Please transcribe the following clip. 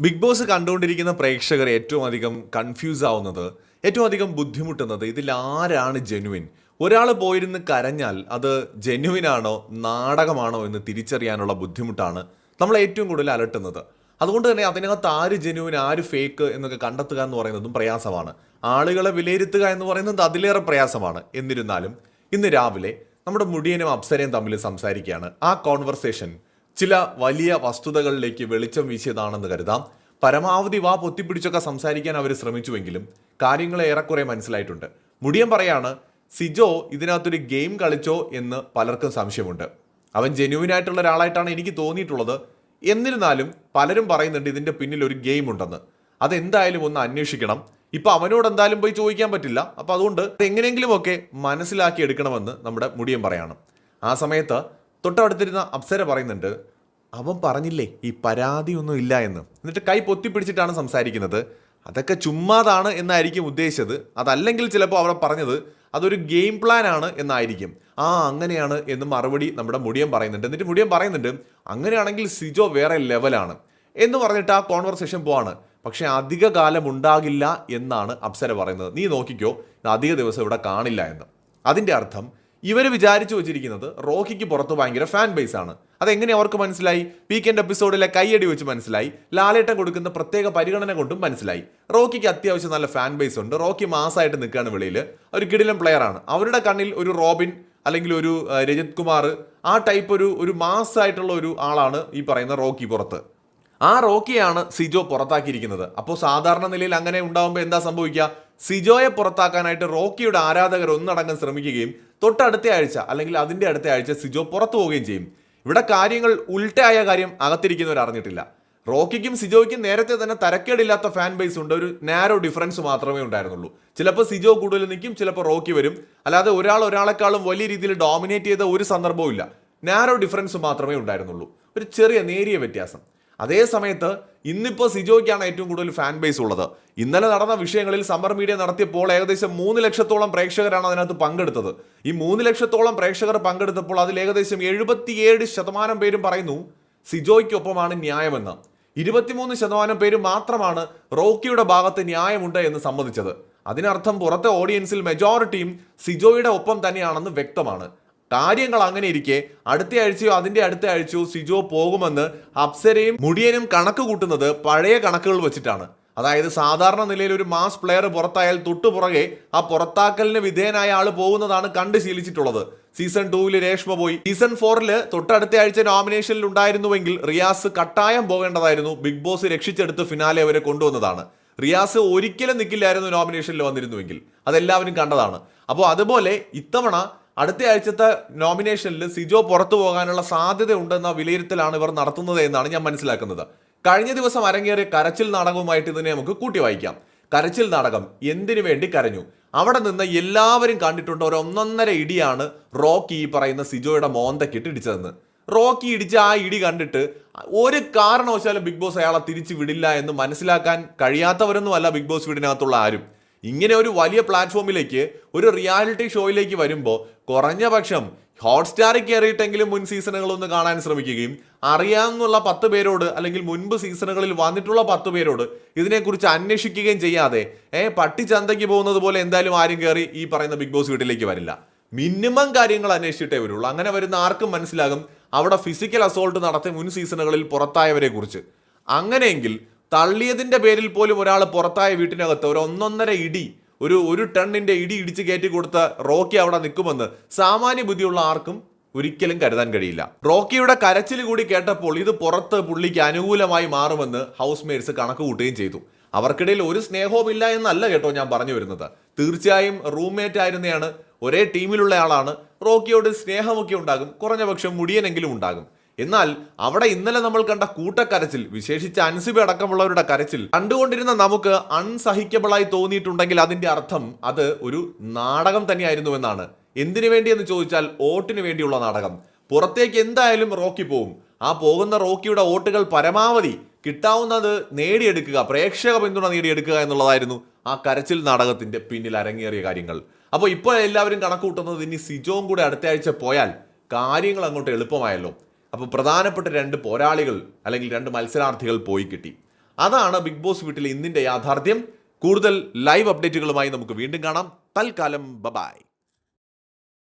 Big boss കണ്ടുകൊണ്ടിരിക്കുന്ന പ്രേക്ഷകർ ഏറ്റവും അധികം കൺഫ്യൂസ് ആവുന്നത് ഏറ്റവും അധികം ബുദ്ധിമുട്ടുന്നത് ഇതിൽ ആരാണ് ജെനുവിൻ ഒരാൾ പോയിരുന്ന് കരഞ്ഞാൽ അത് ജെനുവിൻ ആണോ നാടകമാണോ എന്ന് തിരിച്ചറിയാനുള്ള ബുദ്ധിമുട്ടാണ് നമ്മൾ ഏറ്റവും കൂടുതൽ അലട്ടുന്നത്. അതുകൊണ്ട് തന്നെ അതിനകത്ത് ആര് ജെനുവിൻ ആര് ഫേക്ക് എന്നൊക്കെ കണ്ടെത്തുക എന്ന് പറയുന്നതും പ്രയാസമാണ്. ആളുകളെ വിലയിരുത്തുക എന്ന് പറയുന്നത് അതിലേറെ പ്രയാസമാണ്. എന്നിരുന്നാലും ഇന്ന് രാവിലെ നമ്മുടെ മുടിയനും അപ്സരയും തമ്മിൽ സംസാരിക്കുകയാണ്. ആ കോൺവെർസേഷൻ ചില വലിയ വസ്തുതകളിലേക്ക് വെളിച്ചം വീശിയതാണെന്ന് കരുതാം. പരമാവധി വാ പൊത്തിപ്പിടിച്ചൊക്കെ സംസാരിക്കാൻ അവർ ശ്രമിച്ചുവെങ്കിലും കാര്യങ്ങൾ ഏറെക്കുറെ മനസ്സിലായിട്ടുണ്ട്. മുടിയൻ പറയാണ് സിജോ ഇതിനകത്തൊരു ഗെയിം കളിച്ചോ എന്ന് പലർക്കും സംശയമുണ്ട്. അവൻ ജെന്യൂൻ ആയിട്ടുള്ള ഒരാളായിട്ടാണ് എനിക്ക് തോന്നിയിട്ടുള്ളത്. എന്നിരുന്നാലും പലരും പറയുന്നുണ്ട് ഇതിന്റെ പിന്നിൽ ഒരു ഗെയിം ഉണ്ടെന്ന്. അതെന്തായാലും ഒന്ന് അന്വേഷിക്കണം. ഇപ്പൊ അവനോട് എന്തായാലും പോയി ചോദിക്കാൻ പറ്റില്ല. അപ്പൊ അതുകൊണ്ട് എങ്ങനെയെങ്കിലുമൊക്കെ മനസ്സിലാക്കി എടുക്കണമെന്ന് നമ്മുടെ മുടിയൻ പറയാണ്. ആ സമയത്ത് തൊട്ടടുത്തിരുന്ന അപ്സര പറയുന്നുണ്ട് അവൻ പറഞ്ഞില്ലേ ഈ പരാതിയൊന്നും ഇല്ല എന്ന്. എന്നിട്ട് കൈ പൊത്തി പൊത്തിപ്പിടിച്ചിട്ടാണ് സംസാരിക്കുന്നത്. അതൊക്കെ ചുമ്മാതാണ് എന്നായിരിക്കും ഉദ്ദേശിച്ചത്. അതല്ലെങ്കിൽ ചിലപ്പോൾ അവിടെ പറഞ്ഞത് അതൊരു ഗെയിം പ്ലാൻ ആണ് എന്നായിരിക്കും. ആ അങ്ങനെയാണ് എന്ന് മറുപടി നമ്മുടെ മുടിയൻ പറയുന്നുണ്ട്. എന്നിട്ട് മുടിയൻ പറയുന്നുണ്ട് അങ്ങനെയാണെങ്കിൽ സിജോ വേറെ ലെവലാണ് എന്ന് പറഞ്ഞിട്ട് ആ കോൺവെർസേഷൻ പോവാണ്. പക്ഷേ അധിക കാലം ഉണ്ടാകില്ല എന്നാണ് അപ്സര പറയുന്നത്. നീ നോക്കിക്കോ അധിക ദിവസം ഇവിടെ കാണില്ല എന്ന്. അതിന്റെ അർത്ഥം ഇവർ വിചാരിച്ചു വെച്ചിരിക്കുന്നത് റോക്കിക്ക് പുറത്ത് ഭയങ്കര ഫാൻ ബേസ് ആണ്. അതെങ്ങനെ അവർക്ക് മനസ്സിലായി? വീക്കെൻഡ് എപ്പിസോഡിലെ കൈയടി വെച്ച് മനസ്സിലായി. ലാലേട്ടൻ കൊടുക്കുന്ന പ്രത്യേക പരിഗണന കൊണ്ടും മനസ്സിലായി. റോക്കിക്ക് അത്യാവശ്യം നല്ല ഫാൻ ബേസ് ഉണ്ട്. റോക്കി മാസമായിട്ട് നിൽക്കുകയാണ് വെളിയിൽ ഒരു കിടിലൻ പ്ലെയർ ആണ്. അവരുടെ കണ്ണിൽ ഒരു റോബിൻ അല്ലെങ്കിൽ ഒരു രജിത് കുമാർ ആ ടൈപ്പ് ഒരു ഒരു മാസമായിട്ടുള്ള ഒരു ആളാണ് ഈ പറയുന്ന റോക്കി പുറത്ത്. ആ റോക്കിയാണ് സിജോ പുറത്താക്കിയിരിക്കുന്നത്. അപ്പോൾ സാധാരണ നിലയിൽ അങ്ങനെ ഉണ്ടാകുമ്പോൾ എന്താ സംഭവിക്കുക? സിജോയെ പുറത്താക്കാനായിട്ട് റോക്കിയുടെ ആരാധകർ ഒന്നടങ്കം ശ്രമിക്കുകയും തൊട്ടടുത്ത ആഴ്ച അല്ലെങ്കിൽ അതിന്റെ അടുത്ത ആഴ്ച സിജോ പുറത്തു പോവുകയും ചെയ്യും. ഇവിടെ കാര്യങ്ങൾ ഉൾട്ടയായ കാര്യം അകത്തിരിക്കുന്നവർ അറിഞ്ഞിട്ടില്ല. റോക്കിക്കും സിജോയ്ക്കും നേരത്തെ തന്നെ തരക്കേടില്ലാത്ത ഫാൻ ബേസ് ഉണ്ട്. ഒരു നാരോ ഡിഫറൻസ് മാത്രമേ ഉണ്ടായിരുന്നുള്ളൂ. ചിലപ്പോൾ സിജോ കൂടുതൽ നിൽക്കും ചിലപ്പോൾ റോക്കി വരും. അല്ലാതെ ഒരാൾ ഒരാളെക്കാളും വലിയ രീതിയിൽ ഡോമിനേറ്റ് ചെയ്ത ഒരു സന്ദർഭവും ഇല്ല. നാരോ ഡിഫറൻസ് മാത്രമേ ഉണ്ടായിരുന്നുള്ളൂ. ഒരു ചെറിയ നേരിയ വ്യത്യാസം. അതേ സമയത്ത് ഇന്നിപ്പോൾ സിജോയ്ക്കാണ് ഏറ്റവും കൂടുതൽ ഫാൻ ബേസ് ഉള്ളത്. ഇന്നലെ നടന്ന വിഷയങ്ങളിൽ സമ്മർ മീഡിയ നടത്തിയപ്പോൾ ഏകദേശം മൂന്ന് ലക്ഷത്തോളം പ്രേക്ഷകരാണ് അതിനകത്ത് പങ്കെടുത്തത്. ഈ മൂന്ന് ലക്ഷത്തോളം പ്രേക്ഷകർ പങ്കെടുത്തപ്പോൾ അതിൽ ഏകദേശം എഴുപത്തിയേഴ് ശതമാനം പേരും പറയുന്നു സിജോയ്ക്കൊപ്പമാണ് ന്യായമെന്ന്. ഇരുപത്തിമൂന്ന് ശതമാനം പേര് മാത്രമാണ് റോക്കിയുടെ ഭാഗത്ത് ന്യായമുണ്ട് എന്ന് സമ്മതിച്ചത്. അതിനർത്ഥം പുറത്തെ ഓഡിയൻസിൽ മെജോറിറ്റിയും സിജോയുടെ ഒപ്പം തന്നെയാണെന്ന് വ്യക്തമാണ്. കാര്യങ്ങൾ അങ്ങനെ ഇരിക്കെ. അടുത്ത ആഴ്ചയോ അതിന്റെ അടുത്ത ആഴ്ചയോ സിജോ പോകുമെന്ന് അപ്സരയും മുടിയനും കണക്ക് കൂട്ടുന്നത് പഴയ കണക്കുകൾ വെച്ചിട്ടാണ്. അതായത് സാധാരണ നിലയിൽ ഒരു മാസ് പ്ലെയർ പുറത്തായാൽ തൊട്ടു പുറകെ ആ പുറത്താക്കലിന് വിധേയനായ ആൾ പോകുന്നതാണ് കണ്ട് ശീലിച്ചിട്ടുള്ളത്. സീസൺ ടൂവിൽ രേഷ്മ പോയി. സീസൺ ഫോറിൽ തൊട്ടടുത്ത ആഴ്ച നോമിനേഷനിൽ ഉണ്ടായിരുന്നുവെങ്കിൽ റിയാസ് കട്ടായം പോകേണ്ടതായിരുന്നു. ബിഗ് ബോസ് രക്ഷിച്ചെടുത്ത് ഫിനാലെ അവരെ കൊണ്ടുവന്നതാണ്. റിയാസ് ഒരിക്കലും നിൽക്കില്ലായിരുന്നു നോമിനേഷനിൽ വന്നിരുന്നുവെങ്കിൽ. അതെല്ലാവരും കണ്ടതാണ്. അപ്പോൾ അതുപോലെ ഇത്തവണ അടുത്ത ആഴ്ചത്തെ നോമിനേഷനിൽ സിജോ പുറത്തു പോകാനുള്ള സാധ്യത ഉണ്ടെന്ന വിലയിരുത്തലാണ് ഇവർ നടത്തുന്നത് എന്നാണ് ഞാൻ മനസ്സിലാക്കുന്നത്. കഴിഞ്ഞ ദിവസം അരങ്ങേറിയ കരച്ചിൽ നാടകവുമായിട്ട് ഇതിനെ നമുക്ക് കൂട്ടി വായിക്കാം കരച്ചിൽ നാടകം എന്തിനു വേണ്ടി കരഞ്ഞു? അവിടെ നിന്ന് എല്ലാവരും കണ്ടിട്ടുണ്ട് ഒരു ഒന്നൊന്നര ഇടിയാണ് റോക്കി ഈ പറയുന്ന സിജോയുടെ മോന്തക്കിട്ട് ഇടിച്ചതെന്ന്. റോക്കി ഇടിച്ച ആ ഇടി കണ്ടിട്ട് ഒരു കാരണവശാലും ബിഗ് ബോസ് അയാളെ തിരിച്ചു വിടില്ല എന്ന് മനസ്സിലാക്കാൻ കഴിയാത്തവരൊന്നും അല്ല ബിഗ് ബോസ് വീടിനകത്തുള്ള ആരും. ഇങ്ങനെ ഒരു വലിയ പ്ലാറ്റ്ഫോമിലേക്ക് ഒരു റിയാലിറ്റി ഷോയിലേക്ക് വരുമ്പോൾ കുറഞ്ഞ പക്ഷം ഹോട്ട്സ്റ്റാറിൽ കയറിയിട്ടെങ്കിലും മുൻ സീസണുകളൊന്ന് കാണാൻ ശ്രമിക്കുകയും അറിയാവുന്നുള്ള പത്ത് പേരോട് അല്ലെങ്കിൽ മുൻപ് സീസണുകളിൽ വന്നിട്ടുള്ള പത്ത് പേരോട് ഇതിനെക്കുറിച്ച് അന്വേഷിക്കുകയും ചെയ്യാതെ ഏ പട്ടി ചന്തയ്ക്ക് പോകുന്നത് പോലെ എന്തായാലും ആരും കയറി ഈ പറയുന്ന ബിഗ് ബോസ് വീട്ടിലേക്ക് വരില്ല. മിനിമം കാര്യങ്ങൾ അന്വേഷിച്ചിട്ടേ വരുള്ളൂ. അങ്ങനെ വരുന്ന ആർക്കും മനസ്സിലാകും അവിടെ ഫിസിക്കൽ അസോൾട്ട് നടത്തിയ മുൻ സീസണുകളിൽ പുറത്തായവരെ കുറിച്ച് അങ്ങനെയെങ്കിൽ തള്ളിയതിന്റെ പേരിൽ പോലും ഒരാൾ പുറത്തായ വീട്ടിനകത്ത് ഒരു ഒന്നൊന്നര ഇടി ഒരു ഒരു ടണ്ണിന്റെ ഇടി ഇടിച്ച് കയറ്റി കൊടുത്ത റോക്കി അവിടെ നിൽക്കുമെന്ന് സാമാന്യ ബുദ്ധിയുള്ള ആർക്കും ഒരിക്കലും കരുതാൻ കഴിയില്ല. റോക്കിയുടെ കരച്ചിൽ കൂടി കേട്ടപ്പോൾ ഇത് പുറത്ത് പുള്ളിക്ക് അനുകൂലമായി മാറുമെന്ന് ഹൗസ് മേറ്റ്സ് കണക്ക് കൂട്ടുകയും ചെയ്തു. അവർക്കിടയിൽ ഒരു സ്നേഹവുമില്ല എന്നല്ല കേട്ടോ ഞാൻ പറഞ്ഞു വരുന്നത്. തീർച്ചയായും റൂംമേറ്റ് ആയിരുന്നയാണ് ഒരേ ടീമിലുള്ള ആളാണ്. റോക്കിയോട് സ്നേഹമൊക്കെ ഉണ്ടാകും കുറഞ്ഞ പക്ഷം മുടിയനെങ്കിലും ഉണ്ടാകും. എന്നാൽ അവിടെ ഇന്നലെ നമ്മൾ കണ്ട കൂട്ടക്കരച്ചിൽ വിശേഷിച്ച് അൻസിബി അടക്കമുള്ളവരുടെ കരച്ചിൽ കണ്ടുകൊണ്ടിരുന്ന നമുക്ക് അൺസഹിക്കബിളായി തോന്നിയിട്ടുണ്ടെങ്കിൽ അതിന്റെ അർത്ഥം അത് ഒരു നാടകം തന്നെയായിരുന്നു എന്നാണ്. എന്തിനു വേണ്ടി എന്ന് ചോദിച്ചാൽ വോട്ടിനു വേണ്ടിയുള്ള നാടകം. പുറത്തേക്ക് എന്തായാലും റോക്കി പോവും. ആ പോകുന്ന റോക്കിയുടെ വോട്ടുകൾ പരമാവധി കിട്ടാവുന്നത് നേടിയെടുക്കുക പ്രേക്ഷക പിന്തുണ നേടിയെടുക്കുക എന്നുള്ളതായിരുന്നു ആ കരച്ചിൽ നാടകത്തിന്റെ പിന്നിൽ അരങ്ങേറിയ കാര്യങ്ങൾ. അപ്പോൾ ഇപ്പോൾ എല്ലാവരും കണക്കൂട്ടുന്നത് ഇനി സിജോവും കൂടെ അടുത്ത ആഴ്ച പോയാൽ കാര്യങ്ങൾ അങ്ങോട്ട് എളുപ്പമായല്ലോ. അപ്പോൾ പ്രധാനപ്പെട്ട രണ്ട് പോരാളികൾ അല്ലെങ്കിൽ രണ്ട് മത്സരാർത്ഥികൾ പോയി കിട്ടി. അതാണ് ബിഗ് ബോസ് വീട്ടിലെ ഇന്നിന്റെ യാഥാർത്ഥ്യം. കൂടുതൽ ലൈവ് അപ്ഡേറ്റുകളുമായി നമുക്ക് വീണ്ടും കാണാം. തൽക്കാലം ബബായ്